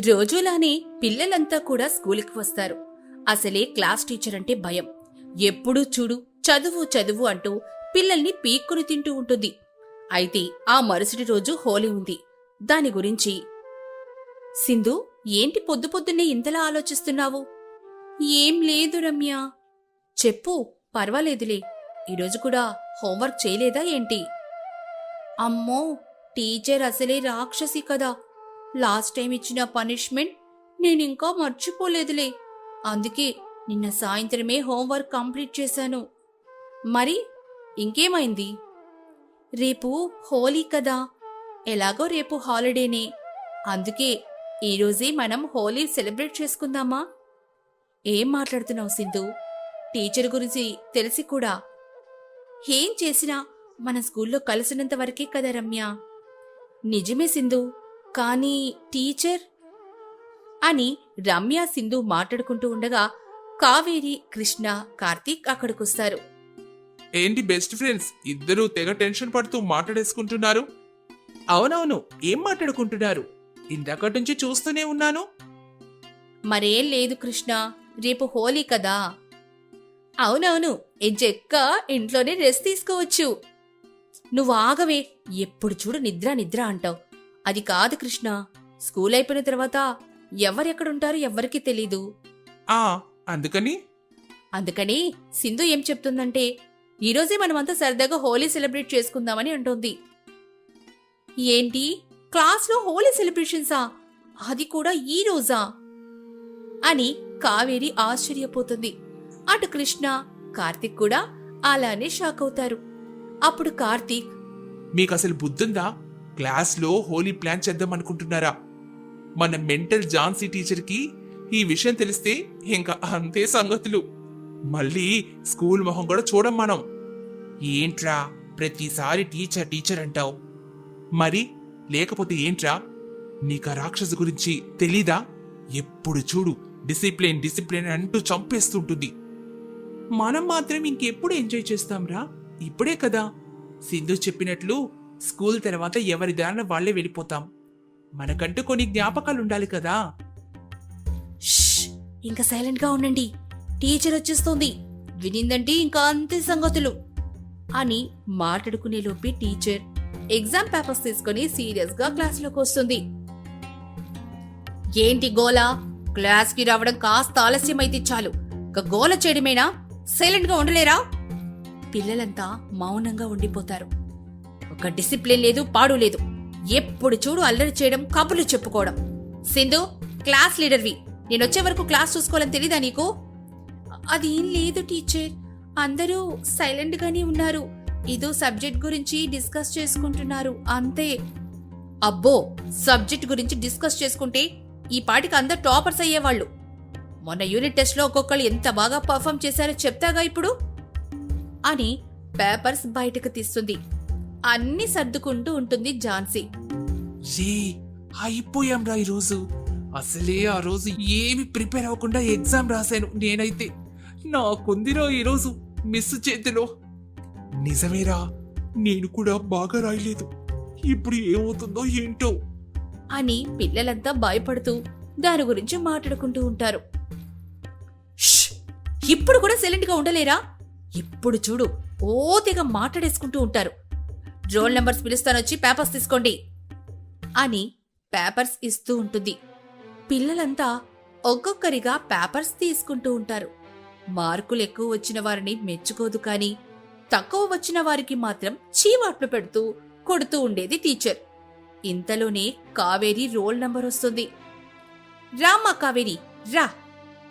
రోజులానే పిల్లలంతా కూడా స్కూల్కి వస్తారు. అసలే క్లాస్ టీచర్ అంటే భయం. ఎప్పుడూ చూడు చదువు చదువు అంటూ పిల్లల్ని పీక్కుని తింటూ ఉంటుంది. అయితే ఆ మరుసటి రోజు హోలీ ఉంది. దాని గురించి సింధు ఏంటి పొద్దు పొద్దున్నే ఇంతలా ఆలోచిస్తున్నావు? ఏం లేదు రమ్య. చెప్పు పర్వాలేదులే. ఈరోజు కూడా హోంవర్క్ చేయలేదా ఏంటి? అమ్మో టీచర్ అసలే రాక్షసి కదా. లాస్ట్ టైం ఇచ్చిన పనిష్మెంట్ నేనింకా మర్చిపోలేదులే. అందుకే నిన్న సాయంత్రమే హోంవర్క్ కంప్లీట్ చేశాను. మరి ఇంకేమైంది? రేపు హోలీ కదా. ఎలాగో రేపు హాలిడేనే. అందుకే ఈరోజే మనం హోలీ సెలబ్రేట్ చేసుకుందామా? ఏం మాట్లాడుతున్నావు సింధు టీచర్ గురించి తెలిసి కూడా. ఏం చేసినా మన స్కూల్లో కలిసినంత వరకే కదా రమ్య? నిజమే సింధు కానీ టీచర్? అని రమ్య సింధు మాట్లాడుకుంటూ ఉండగా కావేరి కృష్ణ కార్తీక్ అక్కడికొస్తారు. ఏంటి బెస్ట్ ఫ్రెండ్స్? ఇద్దరూ తెగ టెన్షన్ పడుతూ మాట్లాడేసుకుంటున్నారు. అవునవును ఏం మాట్లాడుకుంటున్నారు? ఇందాకటి నుంచి చూస్తూనే ఉన్నాను. మరేం లేదు కృష్ణ రేపు హోలీ కదా. అవునవును ఎంచెక్క ఇంట్లోనే రెస్ట్ తీసుకోవచ్చు. నువ్వు ఆగవే ఎప్పుడు చూడు నిద్ర నిద్ర అంటావు. అది కాదు కృష్ణ. స్కూల్ అయిపోయిన తర్వాత ఎవరెక్కడుంటారో ఎవ్వరికీ తెలీదు. ఆ అందుకని? అందుకని సింధు ఏం చెప్తుందంటే ఈరోజే మనమంతా సరదాగా హోలీ సెలబ్రేట్ చేసుకుందామని అంటోంది. ఏంటి? క్లాస్లో హోలీ సెలబ్రేషన్సా? అది కూడా ఈ రోజా? అని కావేరి ఆశ్చర్యపోతుంది. అటు కృష్ణ కార్తీక్ కూడా అలానే షాక్ అవుతారు. అప్పుడు కార్తీక్ మీకు అసలు బుద్ధుందా? క్లాస్లో హోలీ ప్లాన్ చేద్దాం అనుకుంటున్నారా? మన మెంటల్ జాన్సీ టీచర్కి ఈ విషయం తెలిస్తే ఇంకా అంతే సంగతులు. మళ్ళీ స్కూల్ మొహం కూడా చూడం మనం. ఏంట్రా ప్రతిసారి టీచర్ టీచర్ అంటావు? మరి లేకపోతే ఏంట్రా? నీకు ఆ రాక్షసు గురించి తెలీదా? ఎప్పుడు చూడు డిసిప్లిన్ డిసిప్లిన్ అంటూ చంపేస్తుంటుంది. మనం మాత్రం ఇంకెప్పుడు ఎంజాయ్ చేస్తాంరా? ఇప్పుడే కదా. సింధు చెప్పినట్లు స్కూల్ తర్వాత ఎవరి దారిన వాళ్ళే వెళ్ళిపోతాం. మనకంటూ కొన్ని జ్ఞాపకాలు ఉండాలి కదా ఇంకా సైలెంట్గా ఉండండి. టీచర్ వచ్చేస్తోంది. వినిందంటే ఇంకా అంతే సంగతులు. అని మాట్లాడుకునే లోపే టీచర్ ఎగ్జామ్ పేపర్స్ తీసుకుని సీరియస్గా క్లాస్లోకి వస్తుంది. ఏంటి గోలా? క్లాస్కి రావడం కాస్త ఆలస్యం అయితే చాలు. ఇక గోల చేయడమేనా? సైలెంట్గా ఉండలేరా? పిల్లలంతా మౌనంగా ఉండిపోతారు. ఒక డిసిప్లిన్ లేదు పాడు లేదు. ఎప్పుడు చూడు అల్లరి చేయడం కబుర్లు చెప్పుకోవడం. సింధు క్లాస్ లీడర్వి నేను వచ్చే వరకు క్లాస్ చూసుకోవాలని తెలీదా నీకు? అదేం లేదు టీచర్. అందరూ సైలెంట్ గానే ఉన్నారు. ఏదో సబ్జెక్ట్ గురించి డిస్కస్ చేసుకుంటున్నారు అంతే. అబ్బో సబ్జెక్ట్ గురించి డిస్కస్ చేసుకుంటే ఈ పాటికి అందరు టాపర్స్ అయ్యేవాళ్ళు. మొన్న యూనిట్ టెస్ట్లో ఒక్కొక్కరు ఎంత బాగా పర్ఫామ్ చేశారో చెప్తాగా ఇప్పుడు? అని పేపర్స్ బయటకు తీస్తుంది. అన్ని సర్దుకుంటూ ఉంటుంది ఝాన్సీ. రే అయిపోయాం రా ఈరోజు. అసలే ఆ రోజు ఏమి ప్రిపేర్ అవ్వకుండా ఎగ్జామ్ రాశాను నేనైతే. నాకుందిరా ఈరోజు మిస్ చేతిలో. నిజమేరా నేను కూడా బాగా రాయలేదు. ఇప్పుడు ఏమవుతుందో ఏంటో. అని పిల్లలంతా భయపడుతూ దాని గురించి మాట్లాడుకుంటూ ఉంటారు. "ష్! ఇప్పుడు కూడా సైలెంట్గా ఉండలేరా? ఇప్పుడు చూడు ఓ తెగ మాట్లాడేసుకుంటూ ఉంటారు. రోల్ నెంబర్స్ పిలుస్తానొచ్చి పేపర్స్ తీసుకోండి అని పేపర్స్ ఇస్తూ ఉంటుంది. పిల్లలంతా ఒక్కొక్కరిగా పేపర్స్ తీసుకుంటూ ఉంటారు. మార్కులు ఎక్కువ వచ్చిన వారిని మెచ్చుకోదు కానీ తక్కువ వచ్చిన వారికి మాత్రం చీవాట్లు పెడుతూ కొడుతూ ఉండేది టీచర్. ఇంతలోనే కావేరి రోల్ నంబర్ వస్తుంది. రామ్మా కావేరి రా.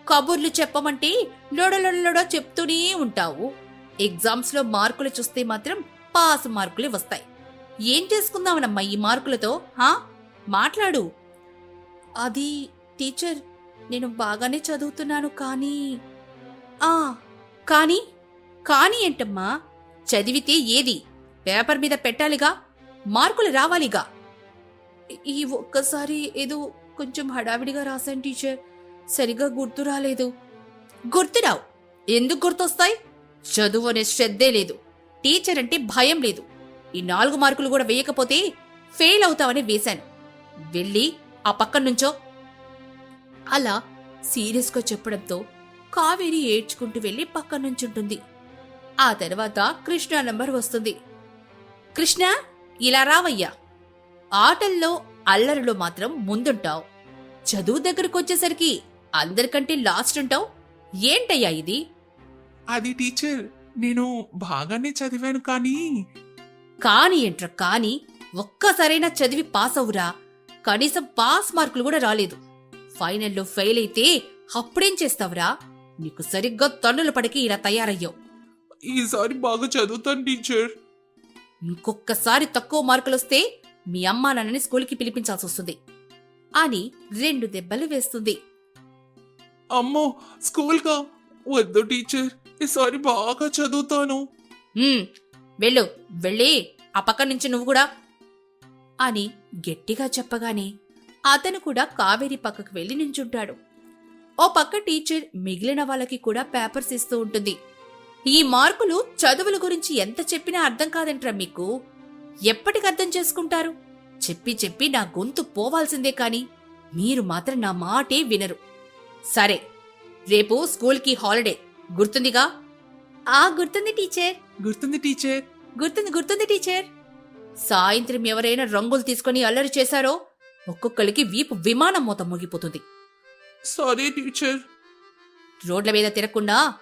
కబుర్లు చెప్పమంటే లొడలొడలొడ చెప్తూనే ఉంటావు. ఎగ్జామ్స్లో మార్కులు చూస్తే మాత్రం పాస్ మార్కులే వస్తాయి. ఏం చేసుకుందామనమ్మా ఈ మార్కులతో హా? మాట్లాడు. అది టీచర్ నేను బాగానే చదువుతున్నాను కానీ ఆ కానీ కానీ ఏంటమ్మా? చదివితే ఏది? పేపర్ మీద పెట్టాలిగా? మార్కులు రావాలిగా? ఈ ఒక్కసారి ఏదో కొంచెం హడావిడిగా రాశాను టీచర్. సరిగా గుర్తు రాలేదు. గుర్తురావు ఎందుకు గుర్తొస్తాయి? చదువు అనే శ్రద్ధే లేదు. టీచర్ అంటే భయం లేదు. ఈ నాలుగు మార్కులు కూడా వేయకపోతే ఫెయిల్ అవుతావని వేశాను. వెళ్ళి ఆ పక్కన నుంచో. అలా సీరియస్గా చెప్పడంతో కావేరి ఏడ్చుకుంటూ వెళ్ళి పక్కన నుంచుంటుంది. ఆ తర్వాత కృష్ణ నంబర్ వస్తుంది. కృష్ణ ఇలా రావయ్యా. ఆటల్లో అల్లరిలో మాత్రం ముందుంటావు. చదువు దగ్గరకు వచ్చేసరికి అందరికంటే లాస్ట్ ఉంటావు ఏంటయ్యా ఇది? అది టీచర్ నేను బాగానే చదివాను కానీ. కాని ఏంట్రా కాని ఒక్కసారైనా చదివి పాస్ అవురా. కనీసం పాస్ మార్కులు కూడా రాలేదు. ఫైనల్లో ఫెయిల్ అయితే అప్పుడేం చేస్తావురా? నీకు సరిగ్గా తన్నుల పడికి ఇలా తయారయ్యావు. ఈసారి బాగా చదువుతాను టీచర్. ఇంకొక్కసారి తక్కువ మార్కులొస్తే మీ అమ్మా నాన్నని స్కూల్కి పిలిపించాల్సి వస్తుంది. అని రెండు దెబ్బలు వేస్తుంది. అమ్మో స్కూల్గా వద్దు టీచర్. ఈసారి బాగా చదువుతాను. వెళ్ళు వెళ్ళి ఆ పక్క నుంచి నువ్వు కూడా. అని గట్టిగా చెప్పగానే అతను కూడా కావేరి పక్కకు వెళ్ళి నించుంటాడు. ఓ పక్క టీచర్ మిగిలిన వాళ్ళకి కూడా పేపర్స్ ఇస్తూ ఉంటుంది. ఈ మార్కులు చదువుల గురించి ఎంత చెప్పినా అర్థం కాదంట్రా మీకు? ఎప్పటికి అర్థం చేసుకుంటారు? చెప్పి చెప్పి నా గొంతు పోవాల్సిందే కాని మీరు మాత్రం నా మాటే వినరు. సరే రేపు స్కూల్కి హాలిడే. గుర్తుందిగా? ఆ గుర్తుంది టీచర్. గుర్తుంది టీచర్. గుర్తుంది గుర్తుంది టీచర్. సాయంత్రం ఎవరైనా రంగులు తీసుకొని అల్లరి చేశారో ఒక్కొక్కరికి వీపు విమానం మూత మోగిపోతుంది. Sorry teacher. రోడ్ల మీద తిరగకుండా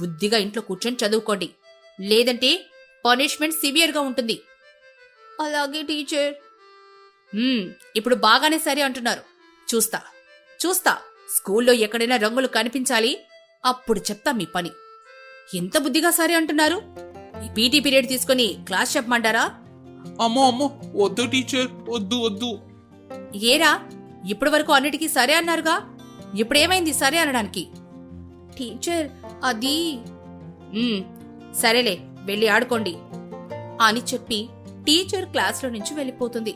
బుద్ధిగా ఇంట్లో కూర్చొని చదువుకోండి. లేదంటే పనిష్మెంట్ సివియర్గా ఉంటుంది. అలాగే టీచర్. "మ్మ్, ఇప్పుడు బాగానే సరే అంటున్నారు. చూస్తా చూస్తా. స్కూల్లో ఎక్కడైనా రంగులు కనిపించాలి? అప్పుడు చెప్తా మీ పని. ఎంత బుద్ధిగా సరే అంటున్నారు? ఈ పీటీ పీరియడ్ తీసుకొని క్లాస్ చెప్పమంటారా? అమ్మో అమ్మో వద్దు టీచర్ వద్దు వద్దు. ఏరా ఇప్పటి వరకు అన్నిటికీ సరే అన్నారుగా? ఇప్పుడేమైంది సరే అనడానికి? టీచర్ అది "ఉమ్, సరేలే వెళ్ళి ఆడుకోండి. అని చెప్పి టీచర్ క్లాస్లో నుంచి వెళ్ళిపోతుంది.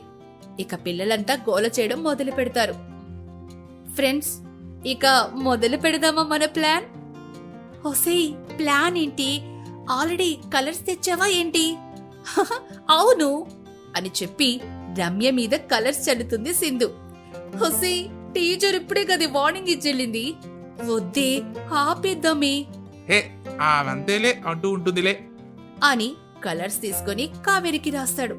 ఇక పిల్లలంతా గోల చేయడం మొదలు పెడతారు ఫ్రెండ్స్ ఇక మొదలు పెడదామా మన ప్లాన్? ఒసే ప్లాన్ ఏంటి? ఆల్రెడీ కలర్స్ తెచ్చావా ఏంటి? "హహ, అవును అని చెప్పి రమ్య మీద కలర్స్ చల్లుతుంది సింధు. హొసే టీచర్ ఇప్పుడే కదా వార్నింగ్ ఇచ్చెళ్ళింది. వద్దే ఆపేద్దామే. హే అవంతేలే అంటూ ఉంటుందిలే. అని కలర్స్ తీసుకొని కావేరికి రాస్తాడు.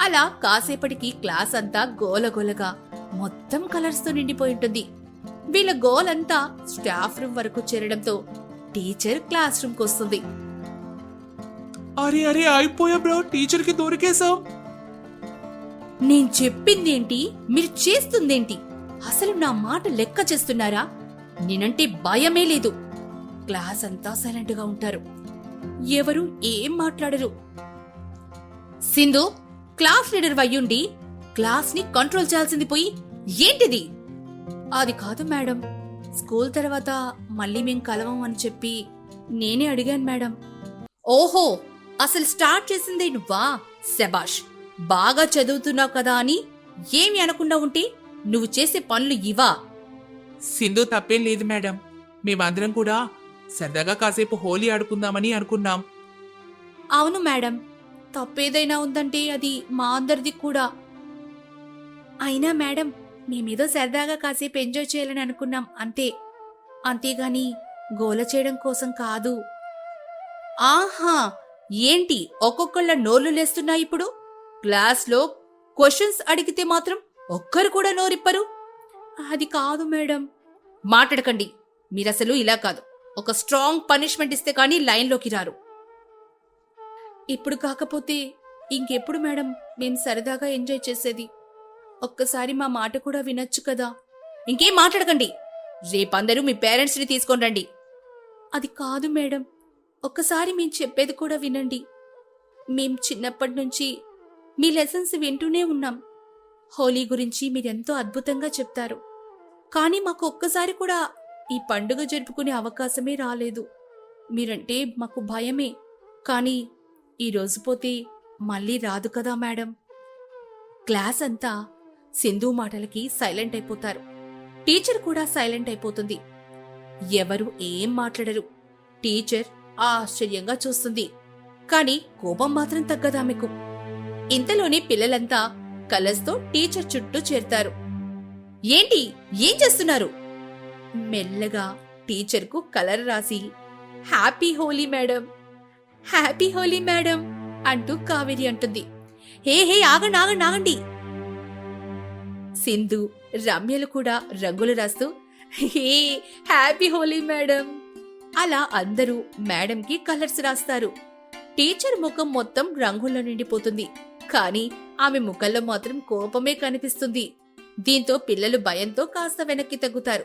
అలా కాసేపటికి క్లాస్ అంతా గోలగోలగా మొత్తం కలర్స్తో నిండిపోయి ఉంటుంది. వీళ్ళ గోల్ అంతా స్టాఫ్ రూమ్ వరకు చేరడంతో టీచర్ క్లాస్ రూమ్ వస్తుంది అరే అరే అయిపోయా బ్రో టీచర్కి దొరికేసాం నేను చెప్పిందేంటి? మీరు చేస్తుందేంటి? అసలు నా మాట లెక్క చేస్తున్నారా? నేనంటే భయమే లేదు. క్లాస్ అంతా సైలెంట్గా ఉంటారు. ఎవరు ఏం మాట్లాడరు. సింధు క్లాస్ లీడర్ అయ్యుండి క్లాస్ని కంట్రోల్ చేయాల్సింది పోయి ఏంటిది? అది కాదు మేడం. స్కూల్ తర్వాత మళ్ళీ మేం కలవం అని చెప్పి నేనే అడిగాను మేడం. ఓహో అసలు స్టార్ట్ చేసిందే నువ్వా? శబాష్ బాగా చదువుతున్నావు కదా అని ఏమి అనకుండా ఉంటే నువ్వు చేసే పనులు ఇవా? సింధు తప్పేం లేదు మేడం. మేమందరం కూడా సరదాగా కాసేపు హోలీ ఆడుకుందామని అనుకున్నాం. అవును మేడం. తప్పేదైనా ఉందంటే అది మా అందరిది కూడా. అయినా మేడం మేమేదో సరదాగా కాసేపు ఎంజాయ్ చేయాలని అనుకున్నాం అంతే. అంతేగాని గోల చేయడం కోసం కాదు. ఆహా! ఏంటి? ఒక్కొక్కళ్ళ నోర్లు లేస్తున్నాయి ఇప్పుడు? క్లాస్లో క్వశ్చన్స్ అడిగితే మాత్రం ఒక్కరు కూడా నోరిప్పరు? అది కాదు మేడం. మాట్లాడకండి. మీరసలు ఇలా కాదు. ఒక స్ట్రాంగ్ పనిష్మెంట్ ఇస్తే కానీ లైన్లోకి రారు. ఇప్పుడు కాకపోతే ఇంకెప్పుడు మేడం? మేము సరదాగా ఎంజాయ్ చేసేది. ఒక్కసారి మా మాట కూడా వినొచ్చు కదా? ఇంకేం మాట్లాడకండి. రేపందరూ మీ పేరెంట్స్ని తీసుకొని రండి. అది కాదు మేడం. ఒక్కసారి మేము చెప్పేది కూడా వినండి. మేం చిన్నప్పటి నుంచి మీ లెసన్స్ వింటూనే ఉన్నాం. హోలీ గురించి మీరెంతో అద్భుతంగా చెప్తారు. కానీ మాకు ఒక్కసారి కూడా ఈ పండుగ జరుపుకునే అవకాశమే రాలేదు. మీరంటే మాకు భయమే. కానీ ఈరోజు పోతే మళ్ళీ రాదు కదా మేడం. క్లాస్ అంతా సింధు మాటలకి సైలెంట్ అయిపోతారు. టీచర్ కూడా సైలెంట్ అయిపోతుంది. ఎవరు ఏం మాట్లాడరు. టీచర్ ఆశ్చర్యంగా చూస్తుంది. కానీ కోపం మాత్రం తగ్గదామెకు ఇంతలోనే పిల్లలంతా కలర్స్తో టీచర్ చుట్టూ చేరతారు. ఏంటి? ఏం చేస్తున్నారు? మెల్లగా టీచర్కు కలర్ రాసి happy Holi madam. Happy Holi madam అంటూ కావేరి అంటుంది. హే హే ఆగండి ఆగండి ఆగండి. సింధు రమ్యలు కూడా రంగులు రాస్తూ హే హ్యాపీ హోలీ మేడం. అలా అందరూ మేడంకి కలర్స్ రాస్తారు. టీచర్ ముఖం మొత్తం రంగుల్లో నిండిపోతుంది. కానీ ఆమె ముఖంలో మాత్రం కోపమే కనిపిస్తుంది. దీంతో పిల్లలు భయంతో కాస్త వెనక్కి తగ్గుతారు.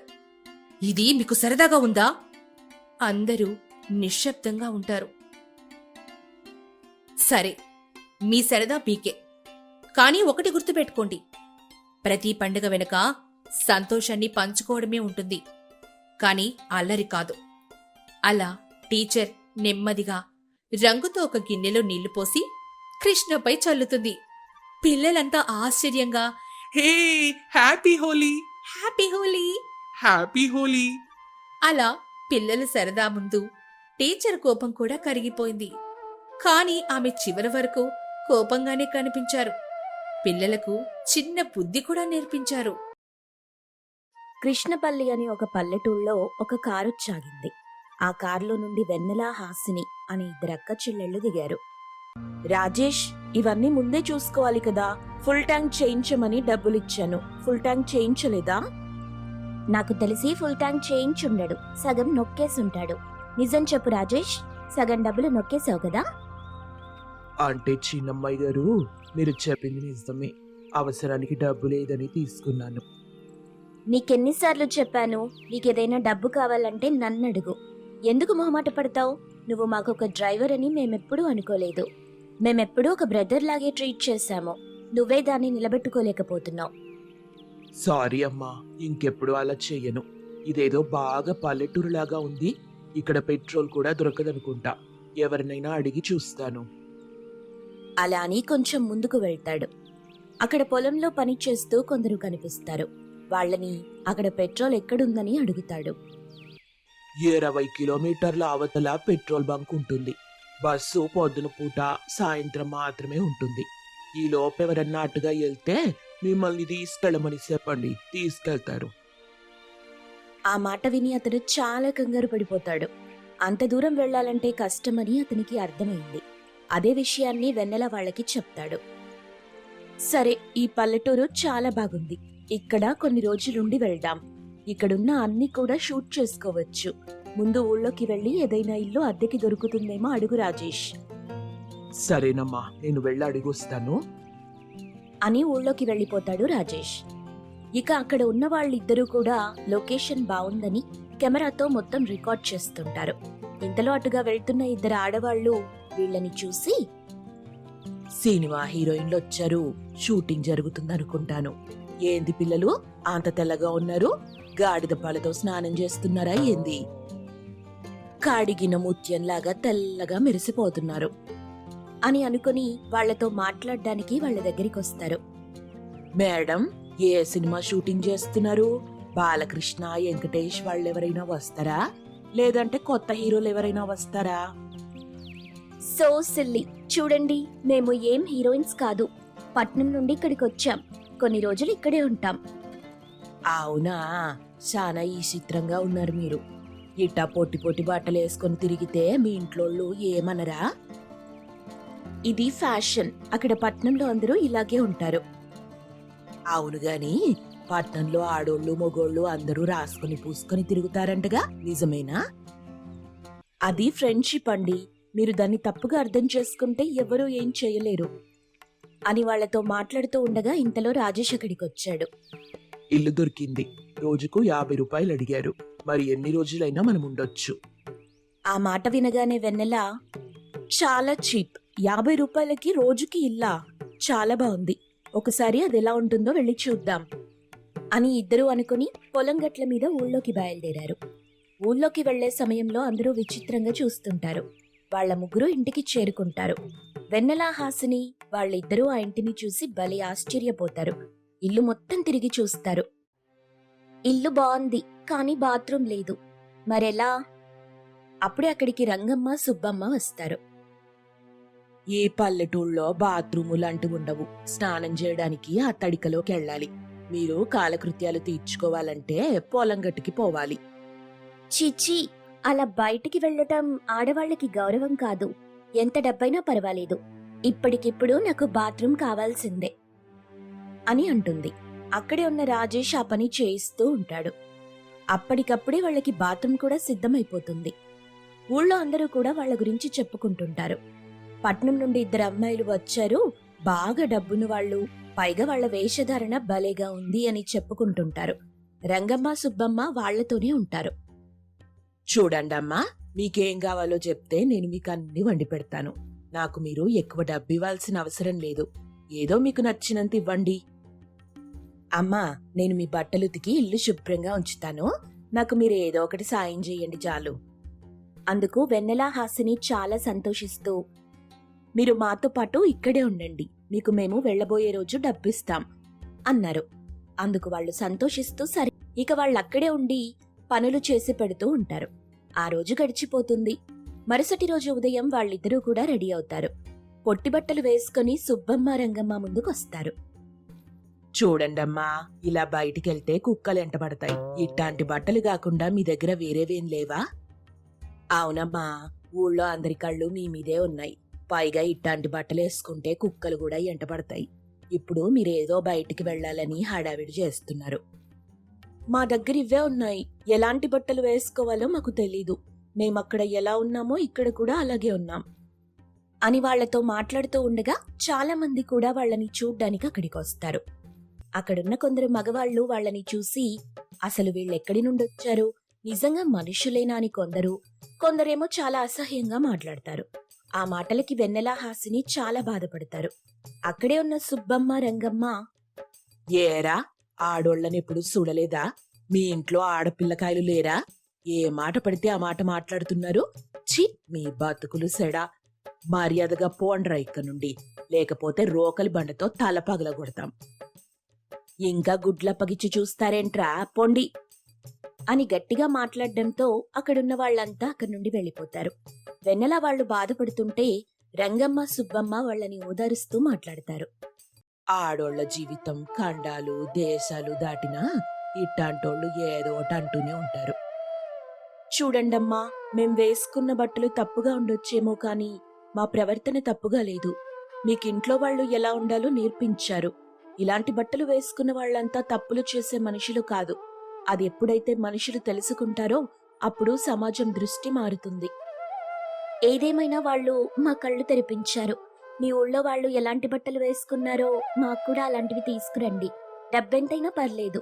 ఇది మీకు సరదాగా ఉందా? అందరూ నిశ్శబ్దంగా ఉంటారు. సరే మీ సరదా పీకే కానీ ఒకటి గుర్తుపెట్టుకోండి. ప్రతి పండుగ వెనుక సంతోషాన్ని పంచుకోవడమే ఉంటుంది. కానీ అల్లరి కాదు. అలా టీచర్ నెమ్మదిగా రంగుతో ఒక గిన్నెలో నీళ్ళు పోసి కృష్ణపై చల్లుతుంది. పిల్లలంతా ఆశ్చర్యంగా hey happy Holi! Happy Holi! Happy Holi! అలా పిల్లల సరదా ముందు టీచర్ కోపం కూడా కరిగిపోయింది. కానీ ఆమె చివరి వరకు కోపంగానే కనిపించారు. పిల్లలకు చిన్న బుద్ధి కూడా నేర్పించారు. కృష్ణపల్లి అని ఒక పల్లెటూళ్ళలో ఒక కారు చాగింది ఆ కారులో నుండి వెన్నెల హాసిని అని ఇద్దరు అక్క చెల్లెళ్ళు దిగారు. రాజేష్ ఇవన్నీ ముందే చూసుకోవాలి కదా ఫుల్ ట్యాంక్ చేయించమని డబ్బులిచ్చాను. ఫుల్ ట్యాంక్ చేయించలేదా? నాకు తెలిసి ఫుల్ ట్యాంక్ చేయించుండడు. సగం నొక్కేసుంటాడు. నిజం చెప్పు రాజేష్ సగం డబ్బులు నొక్కేసావు కదా? అంటే చిన్నమ్మాయి గారు మీరు చెప్పింది నిజమే. అవసరానికి డబ్బు లేదని తీసుకున్నాను. నీకెన్నిసార్లు చెప్పాను నీకేదైనా డబ్బు కావాలంటే నన్ను అడుగు. ఎందుకు మొహమాట పడతావు? నువ్వు మాకు ఒక డ్రైవర్ అని మేమెప్పుడూ అనుకోలేదు. మేమెప్పుడూ ఒక బ్రదర్ లాగే ట్రీట్ చేశాము. నువ్వే దాన్ని నిలబెట్టుకోలేకపోతున్నావు. సారీ అమ్మా ఇంకెప్పుడు అలా చెయ్యను ఇదేదో బాగా పల్లెటూరులాగా ఉంది. ఇక్కడ పెట్రోల్ కూడా దొరకదనుకుంటా. ఎవరినైనా అడిగి చూస్తాను. అలా అని కొంచెం ముందుకు వెళ్తాడు. అక్కడ పొలంలో పని చేస్తూ కొందరు కనిపిస్తారు. వాళ్ళని అక్కడ పెట్రోల్ ఎక్కడుందని అడుగుతాడు. ఇరవై కిలోమీటర్ల అవతల పెట్రోల్ బంక్ ఉంటుంది. బస్సు పొద్దున పూట సాయంత్రం మాత్రమే ఉంటుంది. ఈ లోపు ఎవరన్నా అటుగా వెళ్తే మిమ్మల్ని తీసుకెళ్ళమని చెప్పండి. తీసుకెళ్తారు. ఆ మాట విని అతడు చాలా కంగారు పడిపోతాడు. అంత దూరం వెళ్ళాలంటే కష్టమని అతనికి అర్థమైంది. అదే విషయాన్ని వెన్నెల వాళ్ళకి చెప్తాడు. సరే ఈ పల్లెటూరు చాలా బాగుంది. ఇక్కడ కొన్ని రోజులుండి వెళ్దాం. ఇక్కడున్న అన్ని కూడా షూట్ చేసుకోవచ్చు. ముందు ఊళ్ళోకి వెళ్ళి ఏదైనా ఇల్లు అద్దెకి దొరుకుతుందేమో అడుగు రాజేష్. సరేనమ్మా నేను వెళ్ళి అడిగొస్తాను. అని ఊళ్ళోకి వెళ్ళిపోతాడు రాజేష్. ఇక అక్కడ ఉన్న వాళ్ళిద్దరూ కూడా లొకేషన్ బాగుందని కెమెరాతో మొత్తం రికార్డ్ చేస్తుంటారు. ఇంతలో అటుగా వెళ్తున్న ఇద్దరు ఆడవాళ్ళు వీళ్ళని చూసి సినిమా హీరోయిన్లు వచ్చారు షూటింగ్ జరుగుతుంది అనుకుంటాను ఏంది పిల్లలు అంత తెల్లగా ఉన్నారు? గాడిద పాలతో స్నానం చేస్తున్నారా ఏంది? కాడిగిన ముత్యంలాగా తెల్లగా మెరిసిపోతున్నారు అని అనుకుని వాళ్ళతో మాట్లాడడానికి వాళ్ళ దగ్గరికి వస్తారు మేడం ఏ సినిమా షూటింగ్ చేస్తున్నారు? బాలకృష్ణ వెంకటేష్ వాళ్ళు ఎవరైనా వస్తారా? లేదంటే కొత్త హీరోలు ఎవరైనా వస్తారా? So silly. చూడండి మేము ఏం హీరోయిన్స్ కాదు. పట్నం నుండి ఇక్కడికి వచ్చాం. కొన్ని రోజులు ఇక్కడే ఉంటాం. అవునా? చాలా ఈ చిత్రంగా ఉన్నారు మీరు. ఇట్టా పొట్టి పొట్టి బట్టలు వేసుకొని తిరిగితే మీ ఇంట్లోళ్ళు ఏమనరా? ఇది ఫ్యాషన్. అక్కడ పట్నంలో అందరూ ఇలాగే ఉంటారు. అవును గాని పట్నంలో ఆడోళ్ళు మొగోళ్ళు అందరూ రాసుకొని పూసుకొని తిరుగుతారంటగా? నిజమేనా? అది ఫ్రెండ్షిప్ అండి. మీరు దాన్ని తప్పుగా అర్థం చేసుకుంటే ఎవరూ ఏం చేయలేరు అని వాళ్ళతో మాట్లాడుతూ ఉండగా ఇంతలో రాజేష్ అక్కడికి వచ్చాడు. ఇల్లు దొరికింది. రోజుకు యాభై రూపాయలు అడిగారు. మరి ఎన్ని రోజులైనా మనం ఉండొచ్చు. ఆ మాట వినగానే వెన్నెల చాలా చీప్. యాభై రూపాయలకి రోజుకి ఇల్లా? చాలా బాగుంది. ఒకసారి అది ఎలా ఉంటుందో వెళ్ళి చూద్దాం అని ఇద్దరూ అనుకుని పొలం గట్ల మీద ఊళ్ళోకి బయలుదేరారు. ఊళ్ళోకి వెళ్ళే సమయంలో అందరూ విచిత్రంగా చూస్తుంటారు. వాళ్ళ ముగ్గురు ఇంటికి చేరుకుంటారు. వెన్నెల హాసిని వాళ్ళిద్దరూ ఆ ఇంటిని చూసి బలి ఆశ్చర్యపోతారు. ఇల్లు మొత్తం తిరిగి చూస్తారు. ఇల్లు బాగుంది కానీ బాత్రూమ్ లేదు. మరెలా? అప్పుడే అక్కడికి రంగమ్మ సుబ్బమ్మ వస్తారు. ఈ పల్లెటూళ్ళలో బాత్రూములు అంటూ ఉండవు. స్నానం చేయడానికి ఆ తడికలోకి వెళ్ళాలి. మీరు కాలకృత్యాలు తీర్చుకోవాలంటే పొలం గట్టుకి పోవాలి. చిచి అలా బయటికి వెళ్ళటం ఆడవాళ్ళకి గౌరవం కాదు. ఎంత డబ్బైనా పర్వాలేదు. ఇప్పటికిప్పుడు నాకు బాత్రూమ్ కావాల్సిందే అని అంటుంది. అక్కడే ఉన్న రాజేష్ ఆ పని చేయిస్తూ ఉంటాడు. అప్పటికప్పుడే వాళ్ళకి బాత్రూమ్ కూడా సిద్ధమైపోతుంది. ఊళ్ళో అందరూ కూడా వాళ్ళ గురించి చెప్పుకుంటుంటారు. పట్నం నుండి ఇద్దరు అమ్మాయిలు వచ్చారు. బాగా డబ్బును వాళ్ళు పైగా వాళ్ళ వేషధారణ భలేగా ఉంది అని చెప్పుకుంటుంటారు. రంగమ్మ సుబ్బమ్మ వాళ్ళతోనే ఉంటారు. చూడండమ్మా మీకేం కావాలో చెప్తే నేను మీకు అన్ని వండి పెడతాను. నాకు మీరు ఎక్కువ డబ్బు ఇవ్వాల్సిన అవసరం లేదు. ఏదో మీకు నచ్చినంత ఇవ్వండి. అమ్మా నేను మీ బట్టలు ఉతికి ఇల్లు శుభ్రంగా ఉంచుతాను. నాకు మీరు ఏదో ఒకటి సాయం చేయండి చాలు. అందుకు వెన్నెల హాసిని చాలా సంతోషిస్తూ మీరు మాతో పాటు ఇక్కడే ఉండండి. మీకు మేము వెళ్ళబోయే రోజు డబ్బిస్తాం అన్నారు. అందుకు వాళ్ళు సంతోషిస్తూ సరే ఇక వాళ్ళక్కడే ఉండి పనులు చేసి పెడుతూ ఉంటారు. ఆ రోజు గడిచిపోతుంది. మరుసటి రోజు ఉదయం వాళ్ళిద్దరూ కూడా రెడీ అవుతారు. పొట్టి బట్టలు వేసుకుని సుబ్బమ్మ రంగమ్మ ముందుకొస్తారు చూడండమ్మా ఇలా బయటికెళ్తే కుక్కలు ఎంటబడతాయి ఇట్లాంటి బట్టలు కాకుండా మీ దగ్గర వేరేవేం లేవా? అవునమ్మా ఊళ్ళో అందరి కళ్ళు మీ మీదే ఉన్నాయి. పైగా ఇట్లాంటి బట్టలు వేసుకుంటే కుక్కలు కూడా ఎంటబడతాయి ఇప్పుడు మీరేదో బయటికి వెళ్ళాలని హడావిడి చేస్తున్నారు. మా దగ్గర ఇవే ఉన్నాయి. ఎలాంటి బట్టలు వేసుకోవాలో మాకు తెలీదు. మేమక్కడ ఎలా ఉన్నామో ఇక్కడ కూడా అలాగే ఉన్నాం. అని వాళ్ళతో మాట్లాడుతూ ఉండగా చాలా మంది కూడా వాళ్ళని చూడ్డానికి అక్కడికి వస్తారు. అక్కడున్న కొందరు మగవాళ్ళు వాళ్ళని చూసి అసలు వీళ్ళెక్కడి నుండి వచ్చారు? నిజంగా మనుషులేనా? అని కొందరు. కొందరేమో చాలా అసహ్యంగా మాట్లాడతారు. ఆ మాటలకి వెన్నెలా హాసిని చాలా బాధపడతారు. అక్కడే ఉన్న సుబ్బమ్మ రంగమ్మ ఏరా? ఆడోళ్ళని ఎప్పుడు చూడలేదా? మీ ఇంట్లో ఆడపిల్లకాయలు లేరా? ఏ మాట పడితే ఆ మాట మాట్లాడుతున్నారు? ఛీ మీ బతుకులు సెడా. మర్యాదగా పోండ్రా ఇక్కడ నుండి. లేకపోతే రోకలి బండతో తల పగలగొడతాం. ఇంకా గుడ్లప్పగిచ్చి చూస్తారేంట్రా? పొండి. అని గట్టిగా మాట్లాడడంతో అక్కడున్న వాళ్ళంతా అక్కడి నుండి వెళ్ళిపోతారు. వెన్నెల వాళ్ళు బాధపడుతుంటే రంగమ్మ సుబ్బమ్మ వాళ్ళని ఓదారుస్తూ మాట్లాడతారు. ఆడోళ్ళ జీవితం ఖండాలు దేశాలు దాటినా ఇట్టాంటోళ్ళు ఏదో ఒకటి అంటూనే ఉంటారు. చూడండమ్మా మేం వేసుకున్న బట్టలు తప్పుగా ఉండొచ్చేమో కానీ మా ప్రవర్తన తప్పుగా లేదు. మీకింట్లో వాళ్ళు ఎలా ఉండాలో నేర్పించారు. ఇలాంటి బట్టలు వేసుకున్న వాళ్ళంతా తప్పులు చేసే మనుషులు కాదు. అది ఎప్పుడైతే మనుషులు తెలుసుకుంటారో అప్పుడు సమాజం దృష్టి మారుతుంది. ఏదేమైనా వాళ్ళు మా కళ్ళు తెరిపించారు. మీ ఊళ్ళో వాళ్ళు ఎలాంటి బట్టలు వేసుకున్నారో మాకు కూడా అలాంటివి తీసుకురండి. డబ్బెంతైనా పర్లేదు.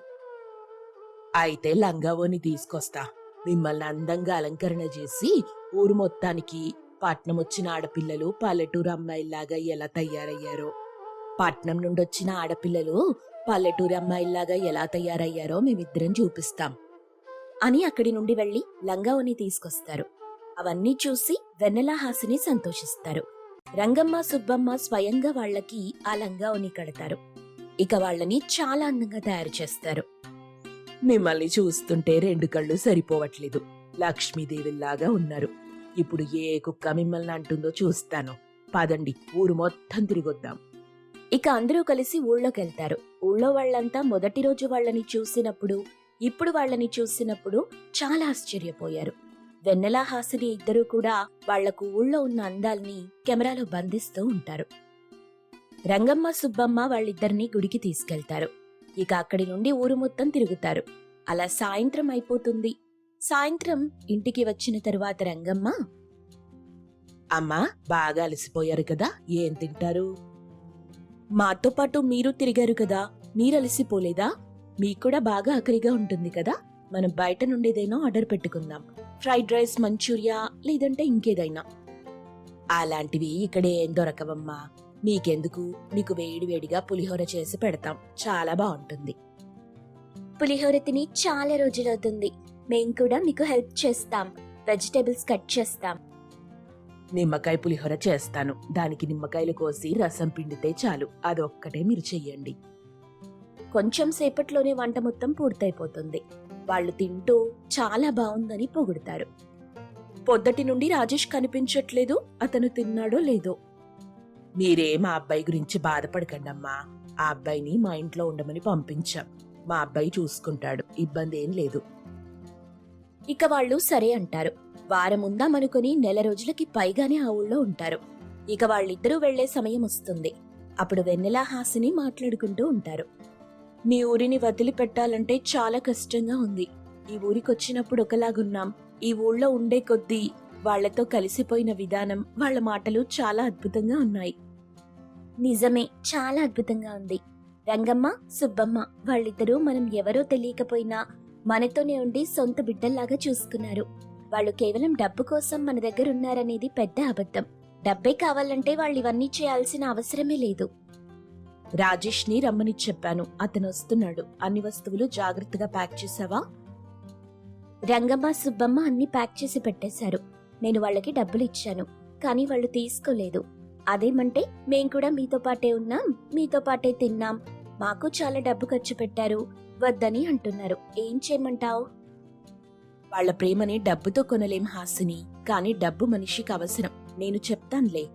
అయితే లంగావోని తీసుకొస్తా. మిమ్మల్ని అందంగా అలంకరణ చేసి ఊరు మొత్తానికి పట్నం వచ్చిన ఆడపిల్లలు పల్లెటూరు అమ్మాయిల్లాగా ఎలా తయారయ్యారో. పట్నం నుండి వచ్చిన ఆడపిల్లలు పల్లెటూరు అమ్మాయిల్లాగా ఎలా తయారయ్యారో మేమిద్దరం చూపిస్తాం. అని అక్కడి నుండి వెళ్ళి లంగావోని తీసుకొస్తారు. అవన్నీ చూసి వెన్నెల హాసిని సంతోషిస్తారు. రంగమ్మ సుబ్బమ్మ స్వయంగా వాళ్ళకి ఆ లంగావోని కడతారు. ఇక వాళ్ళని చాలా అందంగా తయారు చేస్తారు. మిమ్మల్ని చూస్తుంటే రెండు కళ్ళు సరిపోవట్లేదు. లక్ష్మీదేవిలాగా ఉన్నారు. ఇప్పుడు ఏ కుక్క మిమ్మల్ని అంటుందో చూస్తాను. పదండి ఊరు మొత్తం తిరిగొద్దాం. ఇక అందరూ కలిసి ఊళ్ళోకెళ్తారు. ఊళ్ళో వాళ్ళంతా మొదటి రోజు వాళ్ళని చూసినప్పుడు ఇప్పుడు వాళ్ళని చూసినప్పుడు చాలా ఆశ్చర్యపోయారు. వెన్నెల హాసిని ఇద్దరూ కూడా వాళ్ళకు ఊళ్ళో ఉన్న అందాల్ని కెమెరాలో బంధిస్తూ ఉంటారు. రంగమ్మ సుబ్బమ్మ వాళ్ళిద్దరినీ గుడికి తీసుకెళ్తారు. ఇక అక్కడి నుండి ఊరు మొత్తం తిరుగుతారు. అలా సాయంత్రం అయిపోతుంది. సాయంత్రం ఇంటికి వచ్చిన తరువాత రంగమ్మ అమ్మా బాగా అలసిపోయారు కదా ఏం తింటారు? మాతో పాటు మీరు తిరిగారు కదా మీరు అలసిపోలేదా? మీకు కూడా బాగా ఆకలిగా ఉంటుంది కదా మనం బయట నుండిదేనో ఆర్డర్ పెట్టుకుందాం. ఫ్రైడ్ రైస్ మంచూరియా లేదంటే ఇంకేదైనా. అలాంటివి ఇక్కడ ఏం దొరకవమ్మా. మీకెందుకు మీకు వేడి వేడిగా పులిహోర చేసి పెడతాం. చాలా బాగుంటుంది. పులిహోర తిని చాలా రోజులవుతుంది. మేం కూడా మీకు హెల్ప్ చేస్తాం. వెజిటేబుల్స్ కట్ చేస్తాం. నిమ్మకాయ పులిహోర చేస్తాను. దానికి నిమ్మకాయలు కోసి రసం పిండితే చాలు. అదొక్కటే మీరు చెయ్యండి. కొంచెం సేపట్లోనే వంట మొత్తం పూర్తయిపోతుంది. వాళ్ళు తింటూ చాలా బాగుందని పొగుడతారు. పొద్దటి నుండి రాజేష్ కనిపించట్లేదు అతను తిన్నాడో లేదో. మీరే మా అబ్బాయి గురించి బాధపడకండమ్మా. ఆ అబ్బాయిని మా ఇంట్లో ఉండమని పంపించాం. మా అబ్బాయి చూసుకుంటాడు ఇబ్బంది ఏం లేదు. ఇక వాళ్ళు సరే అంటారు. వారం ఉందామనుకుని నెల రోజులకి పైగానే ఆ ఊళ్ళో ఉంటారు. ఇక వాళ్ళిద్దరూ వెళ్ళే సమయం వస్తుంది. అప్పుడు వెన్నెల హాసిని మాట్లాడుకుంటూ ఉంటారు. మీ ఊరిని వదిలిపెట్టాలంటే చాలా కష్టంగా ఉంది. ఈ ఊరికి వచ్చినప్పుడు ఒకలాగున్నాం. ఈ ఊళ్ళో ఉండే కొద్దీ వాళ్ళతో కలిసిపోయిన విధానం వాళ్ళ మాటలు చాలా అద్భుతంగా ఉన్నాయి. నిజమే చాలా అద్భుతంగా ఉంది. రంగమ్మ సుబ్బమ్మ వాళ్ళిద్దరూ మనం ఎవరో తెలియకపోయినా మనతోనే ఉండి సొంత బిడ్డల్లాగా చూసుకున్నారు. వాళ్ళు కేవలం డబ్బు కోసం మన దగ్గర ఉన్నారనేది పెద్ద అబద్ధం. డబ్బే కావాలంటే వాళ్ళు ఇవన్నీ చేయాల్సిన అవసరమే లేదు. రాజేష్ని రమ్మని చెప్పాను. అతను వస్తున్నాడు. అన్ని వస్తువులు జాగ్రత్తగా ప్యాక్ చేసావా రంగమ్మ సుబ్బమ్మ అన్ని ప్యాక్ చేసి పెట్టేశారు. నేను వాళ్ళకి డబ్బులు ఇచ్చాను కానీ వాళ్ళు తీసుకోలేదు. అదేమంటే మేం కూడా మీతో పాటే ఉన్నాం మీతో పాటే తిన్నాం. మాకు చాలా డబ్బు ఖర్చు పెట్టారు వద్దని అంటున్నారు. ఏం చేయమంటావు? వాళ్ళ ప్రేమని డబ్బుతో కొనలేం హాసిని కానీ డబ్బు మనిషికి అవసరం. నేను చెప్తానులే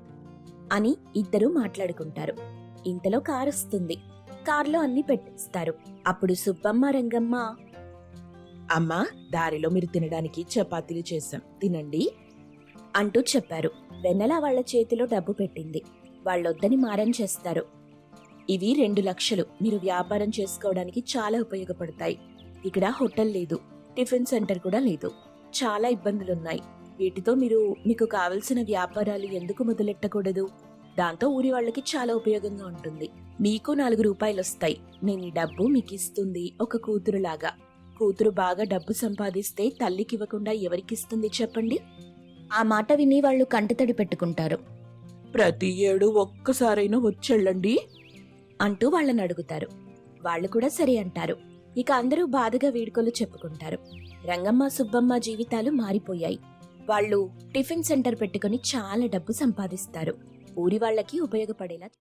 అని ఇద్దరూ మాట్లాడుకుంటారు. ఇంతలో కారు వస్తుంది కారులో అన్ని పెట్టిస్తారు. అప్పుడు సుబ్బమ్మ రంగమ్మ అమ్మా దారిలో మీరు తినడానికి చపాతీలు చేశాం. తినండి. అంటూ చెప్పారు. వెన్నెల వాళ్ళ చేతిలో డబ్బు పెట్టింది. వాళ్ళొద్దని మారం చేస్తారు. ఇవి రెండు లక్షలు. మీరు వ్యాపారం చేసుకోవడానికి చాలా ఉపయోగపడతాయి. ఇక్కడ హోటల్ లేదు. టిఫిన్ సెంటర్ కూడా లేదు. చాలా ఇబ్బందులున్నాయి. వీటితో మీరు మీకు కావలసిన వ్యాపారాలు ఎందుకు మొదలెట్టకూడదు? దాంతో ఊరి వాళ్ళకి చాలా ఉపయోగంగా ఉంటుంది. మీకు నాలుగు రూపాయలు వస్తాయి నేను ఈ డబ్బు మీకు ఇస్తుంది ఒక కూతురులాగా. కూతురు బాగా డబ్బు సంపాదిస్తే తల్లికి ఇవ్వకుండా ఎవరికిస్తుంది చెప్పండి? ఆ మాట విని వాళ్ళు కంటతడి పెట్టుకుంటారు. ప్రతి ఏడు ఒక్కసారైనా వచ్చెళ్ళండి? అంటూ వాళ్ళని అడుగుతారు. వాళ్ళు కూడా సరే అంటారు. ఇక అందరూ బాధగా వీడుకోలు చెప్పుకుంటారు. రంగమ్మ సుబ్బమ్మ జీవితాలు మారిపోయాయి. వాళ్ళు టిఫిన్ సెంటర్ పెట్టుకుని చాలా డబ్బు సంపాదిస్తారు. ఊరి వాళ్ళకి ఉపయోగపడేలా